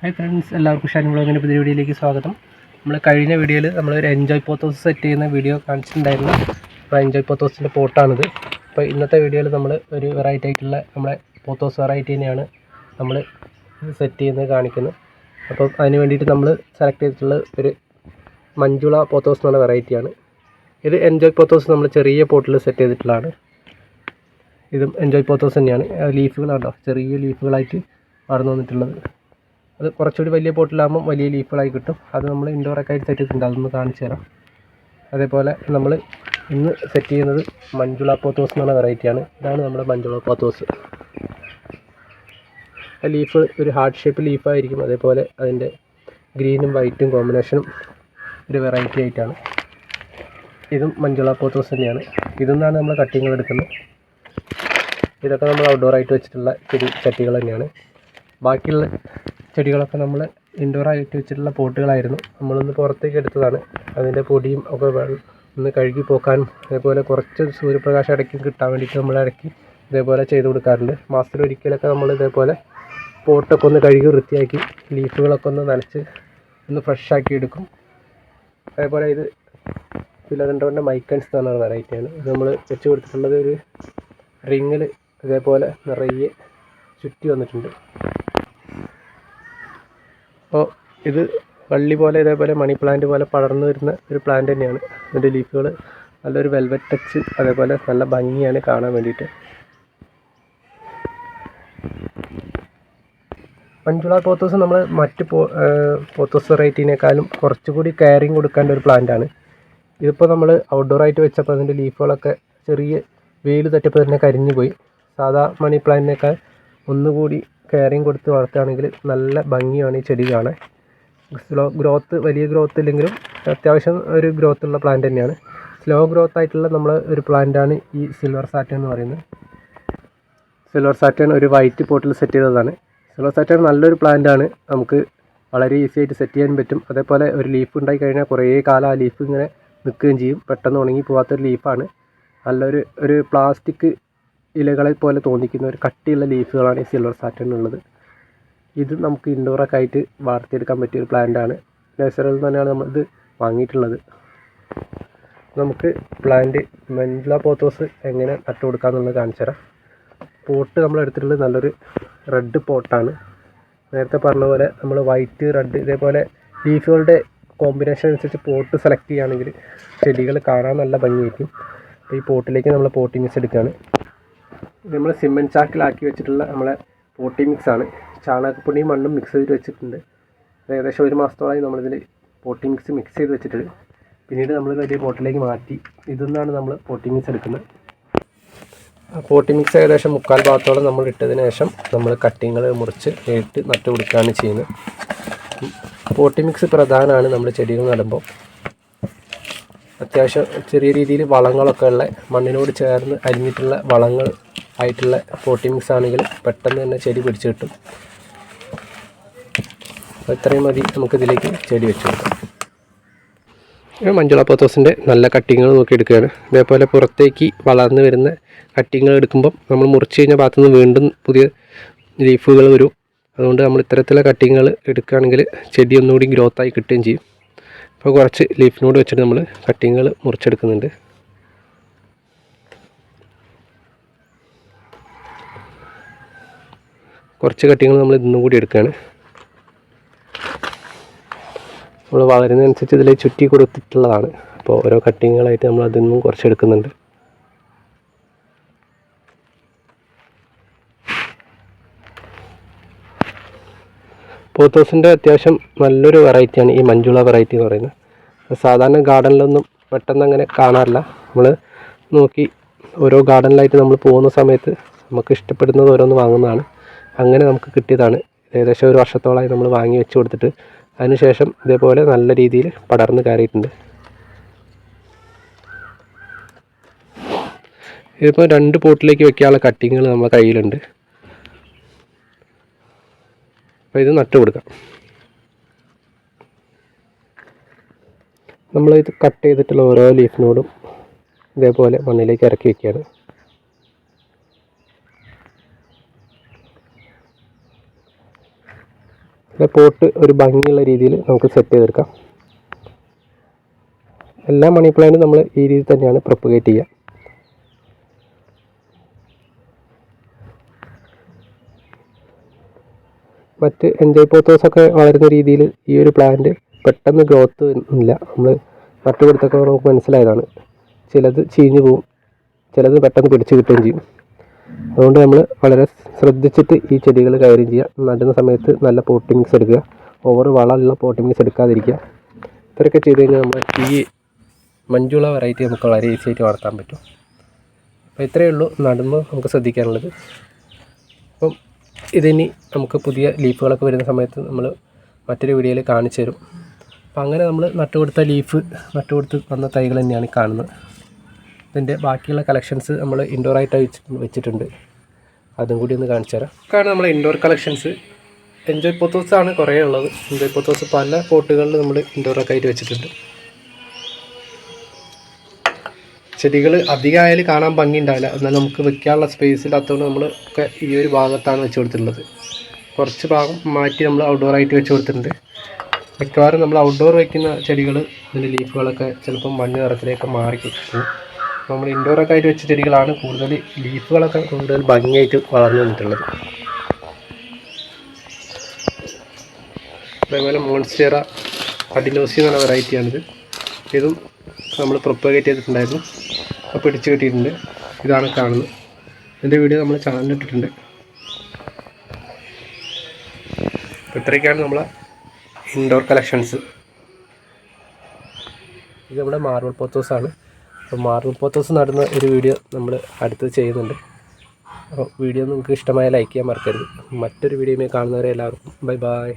Hi friends എല്ലാവർക്കും ഷാനി ബ്ലോഗിന്റെ പുതിയ വീഡിയോയിലേക്ക് സ്വാഗതം. നമ്മൾ കഴിഞ്ഞ വീഡിയോയിൽ നമ്മൾ ഒരു എൻജോയ് പോത്തോസ് സെറ്റ് ചെയ്യുന്ന വീഡിയോ കാണിച്ചിട്ടുണ്ടായിരുന്നു. അപ്പോൾ എൻജോയ് പോത്തോസിന്റെ പോട്ടാണിത് അപ്പോൾ ഇന്നത്തെ വീഡിയോയിൽ നമ്മൾ ഒരു വെറൈറ്റി ആയിട്ടുള്ള നമ്മളെ പോത്തോസ് വെറൈറ്റി തന്നെയാണ് നമ്മൾ സെറ്റ് ചെയ്യുന്നത് കാണിക്കുന്നത്. അപ്പോൾ അതിന് വേണ്ടിയിട്ട് നമ്മൾ സെലക്ട് ചെയ്തിട്ടുള്ള ഒരു മഞ്ജുള പോത്തോസ് എന്നുള്ള വെറൈറ്റിയാണ് ഇത് എൻജോയ് പോത്തോസ് നമ്മൾ ചെറിയ പോട്ടിൽ സെറ്റ് ചെയ്തിട്ടുള്ളതാണ്. ഇതും എൻജോയ് പോത്തോസ് തന്നെയാണ്. ലീഫുകളാണോ ചെറിയ ലീഫുകളായിട്ട് വളർന്നു വന്നിട്ടുള്ളത്. അത് കുറച്ചുകൂടി വലിയ പോട്ടിലാകുമ്പോൾ വലിയ ലീഫുകളായി കിട്ടും. അത് നമ്മൾ ഇൻഡോറൊക്കെ ആയിട്ട് സെറ്റ് ചെയ്തിട്ടുണ്ട്. അതൊന്ന് കാണിച്ചു തരാം. അതേപോലെ നമ്മൾ ഇന്ന് സെറ്റ് ചെയ്യുന്നത് മഞ്ജുള പോത്തോസ് എന്ന് പറഞ്ഞ വെറൈറ്റിയാണ് ഇതാണ് നമ്മുടെ മഞ്ജുള പോത്തോസ് ലീഫ് ഒരു ഹാർഡ് ഷേപ്പ് ലീഫായിരിക്കും അതേപോലെ അതിന്റെ ഗ്രീനും വൈറ്റും കോമ്പിനേഷനും ഒരു വെറൈറ്റി ആയിട്ടാണ്. ഇതും മഞ്ജുള പോത്തോസ് തന്നെയാണ്. ഇതെന്നാണ് നമ്മൾ കട്ടിങ്ങൾ എടുക്കുന്നത്. ഇതൊക്കെ നമ്മൾ ഔട്ട്ഡോർ ആയിട്ട് വെച്ചിട്ടുള്ള ചെടി ചട്ടികൾ തന്നെയാണ്. ബാക്കിയുള്ള ചെടികളൊക്കെ നമ്മൾ ഇൻഡോർ ആയിട്ട് വെച്ചിട്ടുള്ള പോട്ടുകളായിരുന്നു. നമ്മളൊന്ന് പുറത്തേക്ക് എടുത്തതാണ്. അതിന്റെ പൊടിയും ഒക്കെ ഒന്ന് കഴുകി പോക്കാൻ അതേപോലെ കുറച്ച് സൂര്യപ്രകാശം അടക്കി കിട്ടാൻ വേണ്ടിയിട്ട് നമ്മൾ ഇടയ്ക്ക് ഇതേപോലെ ചെയ്ത് കൊടുക്കാറുണ്ട്. മാസത്തിൽ ഒരിക്കലൊക്കെ നമ്മൾ ഇതേപോലെ പോട്ടൊക്കെ ഒന്ന് കഴുകി വൃത്തിയാക്കി ലീഫുകളൊക്കെ ഒന്ന് നനച്ച് ഒന്ന് ഫ്രഷ് ആക്കി എടുക്കും. അതേപോലെ ഇത് ഫിലഡൻഡോന്റെ മൈക്കൻസ് എന്ന് പറഞ്ഞ വെറൈറ്റിയാണ് ഇത് നമ്മൾ വെച്ച് കൊടുത്തിട്ടുള്ളത് ഒരു റിങ്ങിൽ ഇതേപോലെ നിറയെ ചുറ്റി വന്നിട്ടുണ്ട്. അപ്പോൾ ഇത് വള്ളി പോലെ ഇതേപോലെ മണി പ്ലാന്റ് പോലെ പടർന്നു വരുന്ന ഒരു പ്ലാന്റ് തന്നെയാണ്. ഇതിന്റെ ലീഫുകൾ നല്ലൊരു വെൽവെറ്റ് ടച്ച് അതേപോലെ നല്ല ഭംഗിയാണ് കാണാൻ വേണ്ടിയിട്ട്. മഞ്ജുള പോത്തോസ് നമ്മൾ മറ്റ് പോ പോത്തോസ് വെറൈറ്റീനേക്കാളും കുറച്ചുകൂടി കെയറിങ് കൊടുക്കേണ്ട ഒരു പ്ലാന്റാണ് ഇതിപ്പോൾ നമ്മൾ ഔട്ട്ഡോറായിട്ട് വെച്ചപ്പോൾ അതിന്റെ ലീഫുകളൊക്കെ ചെറിയ വെയിൽ തട്ടിയപ്പോൾ തന്നെ കരിഞ്ഞു പോയി. സാധാ മണി പ്ലാന്റിനേക്കാൾ ഒന്നുകൂടി കെയറിങ് കൊടുത്ത് വളർത്തുകയാണെങ്കിൽ നല്ല ഭംഗിയാണ് ഈ ചെടി കാണാൻ. സ്ലോ ഗ്രോത്ത് വലിയ ഗ്രോത്ത് ഇല്ലെങ്കിലും അത്യാവശ്യം ഒരു ഗ്രോത്ത് ഉള്ള പ്ലാന്റ് തന്നെയാണ്. സ്ലോ ഗ്രോത്ത് ആയിട്ടുള്ള നമ്മൾ ഒരു പ്ലാന്റാണ് ഈ സിൽവർ സാറ്റേൺ എന്ന് പറയുന്നത്. സിൽവർ സാറ്റേൺ ഒരു വൈറ്റ് പോട്ടിൽ സെറ്റ് ചെയ്തതാണ്. സിൽവർ സാറ്റേൺ നല്ലൊരു പ്ലാന്റ് ആണ്. നമുക്ക് വളരെ ഈസി ആയിട്ട് സെറ്റ് ചെയ്യാൻ പറ്റും. അതേപോലെ ഒരു ലീഫ് ഉണ്ടായി കഴിഞ്ഞാൽ കുറേ കാലം ആ ലീഫ് ഇങ്ങനെ നിൽക്കുകയും ചെയ്യും. പെട്ടെന്ന് ഉണങ്ങി പോകാത്തൊരു ലീഫാണ് നല്ലൊരു ഒരു പ്ലാസ്റ്റിക് ഇലകളെ പോലെ തോന്നിക്കുന്ന ഒരു കട്ടിയുള്ള ലീഫുകളാണ് ഈ സിൽവർ ഉള്ളത്. ഇത് നമുക്ക് ഇൻഡോറൊക്കെ ആയിട്ട് വളർത്തിയെടുക്കാൻ പറ്റിയ ഒരു പ്ലാന്റ് ആണ്. നഴ്സറിയിൽ തന്നെയാണ് നമ്മളിത് വാങ്ങിയിട്ടുള്ളത്. നമുക്ക് പ്ലാന്റ് മെൻഡ്ല പോത്തോസ് എങ്ങനെ നട്ടു കൊടുക്കാമെന്നുള്ളത് കാണിച്ചു തരാം. പോട്ട് നമ്മൾ എടുത്തിട്ടുള്ളത് നല്ലൊരു റെഡ് പോട്ടാണ് നേരത്തെ പറഞ്ഞ പോലെ നമ്മൾ വൈറ്റ് റെഡ് ഇതേപോലെ ലീഫുകളുടെ കോമ്പിനേഷൻ അനുസരിച്ച് പോട്ട് സെലക്ട് ചെയ്യുകയാണെങ്കിൽ ചെടികൾ കാണാൻ നല്ല ഭംഗിയായിരിക്കും. അപ്പോൾ ഈ പോട്ടിലേക്ക് നമ്മൾ പോട്ടിങ്സ് എടുക്കുകയാണ്. ഇത് നമ്മൾ സിമെന്റ് ചാക്കിലാക്കി വെച്ചിട്ടുള്ള നമ്മളെ പോട്ടി മിക്സ് ആണ്. ചാണകപ്പൊടിയും മണ്ണും മിക്സ് ചെയ്ത് വെച്ചിട്ടുണ്ട്. ഏകദേശം ഒരു മാസത്തോളമായി നമ്മളിതിൽ പോട്ടി മിക്സ് മിക്സ് ചെയ്ത് വെച്ചിട്ടുണ്ട്. പിന്നീട് നമ്മൾ വലിയ പോട്ടിലേക്ക് മാറ്റി ഇതിൽ നമ്മൾ പോട്ടി മിക്സ് എടുക്കുന്നത്. പോട്ടി മിക്സ് ഏകദേശം മുക്കാൽ ഭാഗത്തോളം നമ്മൾ ഇട്ടതിന് ശേഷം നമ്മൾ കട്ടിങ്ങൾ മുറിച്ച് ഇട്ട് നട്ടു കൊടുക്കുകയാണ് ചെയ്യുന്നത്. പോട്ടി മിക്സ് പ്രധാനമാണ് നമ്മൾ ചെടികൾ നടുമ്പോൾ. അത്യാവശ്യം ചെറിയ രീതിയിൽ വളങ്ങളൊക്കെ ഉള്ള മണ്ണിനോട് ചേർന്ന് അരിഞ്ഞിട്ടുള്ള വളങ്ങൾ ആയിട്ടുള്ള പോട്ടി മിക്സ് ആണെങ്കിൽ പെട്ടെന്ന് തന്നെ ചെടി പിടിച്ച് കിട്ടും. അപ്പോൾ ഇത്രയും മതി നമുക്കിതിലേക്ക് ചെടി വെച്ച് കൊടുക്കാം. മഞ്ജുള പോത്തോസിന്റെ നല്ല കട്ടിങ്ങുകൾ നോക്കി എടുക്കുകയാണ്. ഇതേപോലെ പുറത്തേക്ക് വളർന്നു വരുന്ന കട്ടിങ്ങുകൾ എടുക്കുമ്പം നമ്മൾ മുറിച്ച് കഴിഞ്ഞ ഭാഗത്തു നിന്ന് വീണ്ടും പുതിയ ലീഫുകൾ വരും. അതുകൊണ്ട് നമ്മൾ ഇത്തരത്തിലുള്ള കട്ടിങ്ങുകൾ എടുക്കുകയാണെങ്കിൽ ചെടി ഒന്നുകൂടി ഗ്രോത്തായി കിട്ടുകയും ചെയ്യും. അപ്പോൾ കുറച്ച് ലീഫിനോട് വെച്ചിട്ട് നമ്മൾ കട്ടിങ്ങുകൾ മുറിച്ചെടുക്കുന്നുണ്ട്. കുറച്ച് കട്ടിങ്ങൾ നമ്മൾ ഇന്നും കൂടി എടുക്കുകയാണ്. നമ്മൾ വളരുന്നതനുസരിച്ച് ഇതിൽ ചുറ്റി കൊടുത്തിട്ടുള്ളതാണ്. അപ്പോൾ ഓരോ കട്ടിങ്ങുകളായിട്ട് നമ്മൾ അതിൽ നിന്നും കുറച്ച് എടുക്കുന്നുണ്ട്. പോത്തോസിന്റെ അത്യാവശ്യം നല്ലൊരു വെറൈറ്റിയാണ് ഈ മഞ്ജുള വെറൈറ്റി എന്ന് പറയുന്നത്. സാധാരണ ഗാർഡനിലൊന്നും പെട്ടെന്ന് അങ്ങനെ കാണാറില്ല. നമ്മൾ നോക്കി ഓരോ ഗാർഡനിലായിട്ട് നമ്മൾ പോകുന്ന സമയത്ത് നമുക്ക് ഇഷ്ടപ്പെടുന്നത് ഓരോന്ന് വാങ്ങുന്നതാണ്. അങ്ങനെ നമുക്ക് കിട്ടിയതാണ്. ഏകദേശം ഒരു വർഷത്തോളമായി നമ്മൾ വാങ്ങി വെച്ച് കൊടുത്തിട്ട്. അതിനുശേഷം ഇതേപോലെ നല്ല രീതിയിൽ പടർന്ന് കയറിയിട്ടുണ്ട്. ഇതിപ്പോൾ രണ്ട് പോട്ടിലേക്ക് വെക്കാനുള്ള കട്ടിങ്ങുകൾ നമ്മുടെ കയ്യിലുണ്ട്. അപ്പോൾ ഇത് നട്ട് കൊടുക്കാം. നമ്മൾ ഇത് കട്ട് ചെയ്തിട്ടുള്ള ഓരോ ലീഫിനോടും ഇതേപോലെ മണ്ണിലേക്ക് ഇറക്കി വെക്കുകയാണ്. പിന്നെ പോട്ട് ഒരു ഭംഗിയുള്ള രീതിയിൽ നമുക്ക് സെറ്റ് ചെയ്തെടുക്കാം. എല്ലാ മണി പ്ലാന്റും നമ്മൾ ഈ രീതിയിൽ തന്നെയാണ് പ്രൊപ്പഗേറ്റ് ചെയ്യുക. മറ്റ് എൻജോയ് പോത്തോസൊക്കെ വളരുന്ന രീതിയിൽ ഈ ഒരു പ്ലാന്റ് പെട്ടെന്ന് ഗ്രോത്ത് ഇല്ല. നമ്മൾ നട്ടുപിടുത്തൊക്കെ നമുക്ക് മനസ്സിലായതാണ്. ചിലത് ചീഞ്ഞു പോവും. ചിലത് പെട്ടെന്ന് പിടിച്ചു കിട്ടുകയും ചെയ്യും. അതുകൊണ്ട് നമ്മൾ വളരെ ശ്രദ്ധിച്ചിട്ട് ഈ ചെടികൾ കൈകാര്യം ചെയ്യുക നടുന്ന സമയത്ത് നല്ല പോട്ടിങ്സ് എടുക്കുക. ഓവർ വളമുള്ള പോട്ടിംഗ് മിക്സ് എടുക്കാതിരിക്കുക. ഇത്രയൊക്കെ ചെയ്ത് കഴിഞ്ഞാൽ നമ്മൾ ഈ മഞ്ജുള വെറൈറ്റി നമുക്ക് വളരെ ഈസി ആയിട്ട് വളർത്താൻ പറ്റും. അപ്പോൾ ഇത്രയേ ഉള്ളൂ നടുമ്പോൾ നമുക്ക് ശ്രദ്ധിക്കാനുള്ളത്. അപ്പം ഇതിനി നമുക്ക് പുതിയ ലീഫുകളൊക്കെ വരുന്ന സമയത്ത് നമ്മൾ മറ്റൊരു വീഡിയോയിൽ കാണിച്ചു തരും അപ്പം അങ്ങനെ നമ്മൾ നട്ടുകൊടുത്ത ലീഫ് നട്ടുകൊടുത്ത് വന്ന തൈകൾ തന്നെയാണ് കാണുന്നത്. ഇതിന്റെ ബാക്കിയുള്ള കളക്ഷൻസ് നമ്മൾ ഇൻഡോർ ആയിട്ട് വെച്ച് വെച്ചിട്ടുണ്ട്. അതും കൂടി ഒന്ന് കാണിച്ചു തരാം. കാരണം നമ്മൾ ഇൻഡോർ കളക്ഷൻസ് എൻജോയ് പൊത്തോസ് ആണ് കുറേ ഉള്ളത്. എൻജോയ് പൊത്തോസ് പല പോട്ടുകളിൽ നമ്മൾ ഇൻഡോറൊക്കെ ആയിട്ട് വെച്ചിട്ടുണ്ട്. ചെടികൾ അധികമായാലും കാണാൻ ഭംഗി ഉണ്ടാവില്ല എന്നാൽ നമുക്ക് വെക്കാനുള്ള സ്പേസ് ഇല്ലാത്തതുകൊണ്ട് നമ്മൾ ഒക്കെ ഈ ഒരു ഭാഗത്താണ് വെച്ച് കൊടുത്തിട്ടുള്ളത്. കുറച്ച് ഭാഗം മാറ്റി നമ്മൾ ഔട്ട്ഡോർ ആയിട്ട് വെച്ച് കൊടുത്തിട്ടുണ്ട്. മിക്കവാറും നമ്മൾ ഔട്ട്ഡോർ വയ്ക്കുന്ന ചെടികൾ അതിന്റെ ലീഫുകളൊക്കെ ചിലപ്പം മണ്ണ് നിറത്തിലേക്ക് മാറി കിട്ടും. നമ്മൾ ഇൻഡോറൊക്കെ ആയിട്ട് വെച്ച ചെടികളാണ് കൂടുതൽ ലീഫുകളൊക്കെ കൂടുതൽ ഭംഗിയായിട്ട് വളർന്നു വന്നിട്ടുള്ളത്. അതേപോലെ മോൺസ്റ്റേറ അഡിനോസി എന്നുള്ള വെറൈറ്റിയാണിത് ഇതും നമ്മൾ പ്രൊപ്പഗേറ്റ് ചെയ്തിട്ടുണ്ടായിരുന്നു. അപ്പോൾ പിടിച്ചു കിട്ടിയിട്ടുണ്ട്. ഇതാണ് കാണുന്നത്. ഇതിന്റെ വീഡിയോ നമ്മൾ ചാനലിട്ടിട്ടുണ്ട് അപ്പോൾ ഇത്രയൊക്കെയാണ് നമ്മളെ ഇൻഡോർ കളക്ഷൻസ് ഇത് നമ്മുടെ മാർബിൾ പോത്തോസാണ് അപ്പോൾ മാർബിൾ പോത്തോസ് നടുന്ന ഒരു വീഡിയോ നമ്മൾ അടുത്ത് ചെയ്യുന്നുണ്ട്. അപ്പോൾ വീഡിയോ നിങ്ങൾക്ക് ഇഷ്ടമായ ലൈക്ക് ചെയ്യാൻ മറക്കരുത്. മറ്റൊരു വീഡിയോയുമായി കാണുന്നവരെ എല്ലാവർക്കും ബൈ ബൈ.